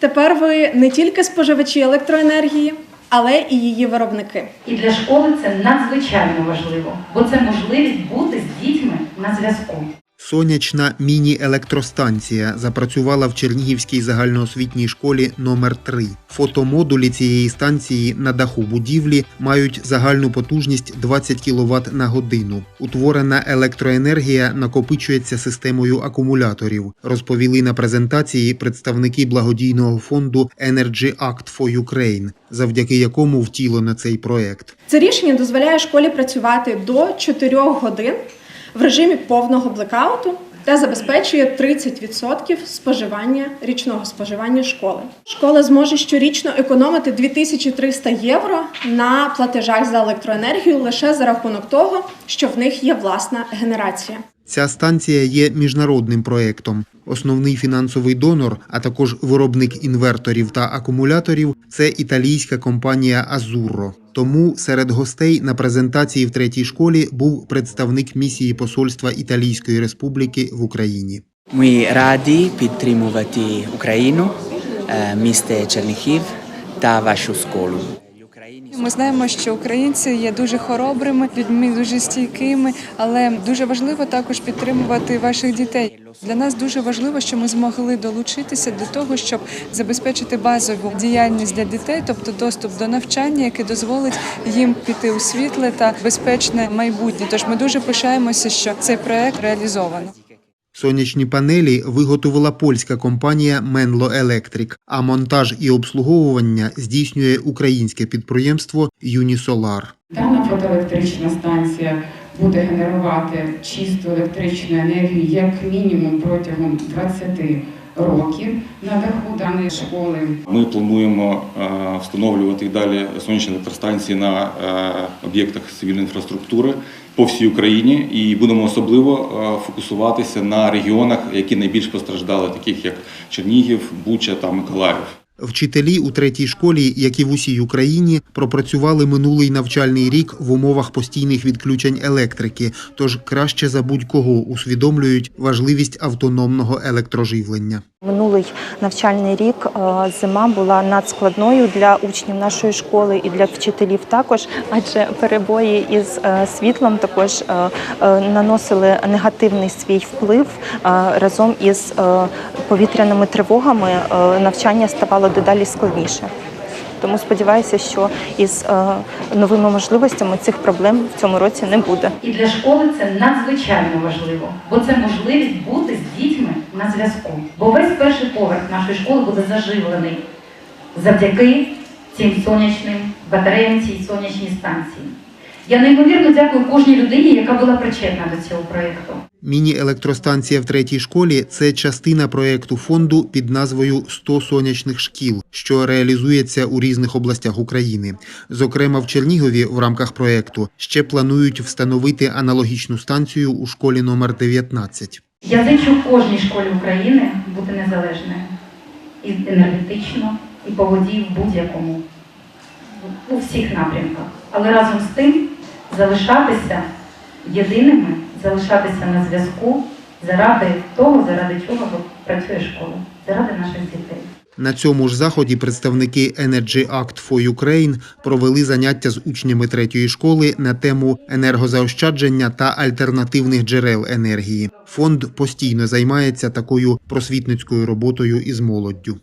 Тепер ви не тільки споживачі електроенергії, але і її виробники. І для школи це надзвичайно важливо, бо це можливість бути з дітьми на зв'язку. Сонячна міні-електростанція запрацювала в Чернігівській загальноосвітній школі номер 3 Фотомодулі цієї станції на даху будівлі мають загальну потужність 20 кВт на годину. Утворена електроенергія накопичується системою акумуляторів, розповіли на презентації представники благодійного фонду Energy Act for Ukraine, завдяки якому втілено цей проект. Це рішення дозволяє школі працювати до 4 годин в режимі повного блекауту та забезпечує 30% споживання річного споживання школи. Школа зможе щорічно економити 2300 євро на платежах за електроенергію лише за рахунок того, що в них є власна генерація. Ця станція є міжнародним проєктом. Основний фінансовий донор, а також виробник інверторів та акумуляторів це італійська компанія Азурро. Тому серед гостей на презентації в третій школі був представник місії посольства Італійської Республіки в Україні. Ми раді підтримувати Україну, е, місто Чернігів та вашу школу. Ми знаємо, що українці є дуже хоробрими, людьми дуже стійкими, але дуже важливо також підтримувати ваших дітей. Для нас дуже важливо, що ми змогли долучитися до того, щоб забезпечити базову діяльність для дітей, тобто доступ до навчання, який дозволить їм піти у світле та безпечне майбутнє. Тож ми дуже пишаємося, що цей проект реалізовано. Сонячні панелі виготовила польська компанія Menlo Electric, а монтаж і обслуговування здійснює українське підприємство Unisolar. Дана фотоелектрична станція буде генерувати чисту електричну енергію як мінімум протягом 20 років на даху даної школи. Ми плануємо е, встановлювати і далі сонячні електростанції на е, об'єктах цивільної інфраструктури по всій Україні і будемо особливо е, фокусуватися на регіонах, які найбільш постраждали, таких як Чернігів, Буча та Миколаїв. Вчителі у третій школі, як і в усій Україні, пропрацювали минулий навчальний рік в умовах постійних відключень електрики, тож краще за будь-кого усвідомлюють важливість автономного електроживлення. Минулий навчальний рік е, зима була надскладною для учнів нашої школи і для вчителів також, адже перебої із е, світлом також е, наносили негативний свій вплив разом із повітряними тривогами. Навчання ставало дедалі складніше. Тому сподіваюся, що із новими можливостями цих проблем в цьому році не буде. І для школи це надзвичайно важливо, бо це можливість бути з на зв'язку. Бо весь перший поверх нашої школи буде заживлений завдяки цим сонячним батареям, цій сонячній станції. Я неймовірно дякую кожній людині, яка була причетна до цього проєкту. Міні-електростанція в третій школі це частина проєкту фонду під назвою «100 сонячних шкіл, що реалізується у різних областях України. Зокрема, в Чернігові в рамках проєкту ще планують встановити аналогічну станцію у школі номер 19. Я зичу кожній школі України бути незалежною і енергетично, і по воді в будь-якому, у всіх напрямках. Але разом з тим залишатися єдиними, залишатися на зв'язку заради того, заради чого працює школа, заради наших дітей. На цьому ж заході представники Energy Act for Ukraine провели заняття з учнями третьої школи на тему енергозаощадження та альтернативних джерел енергії. Фонд постійно займається такою просвітницькою роботою із молоддю.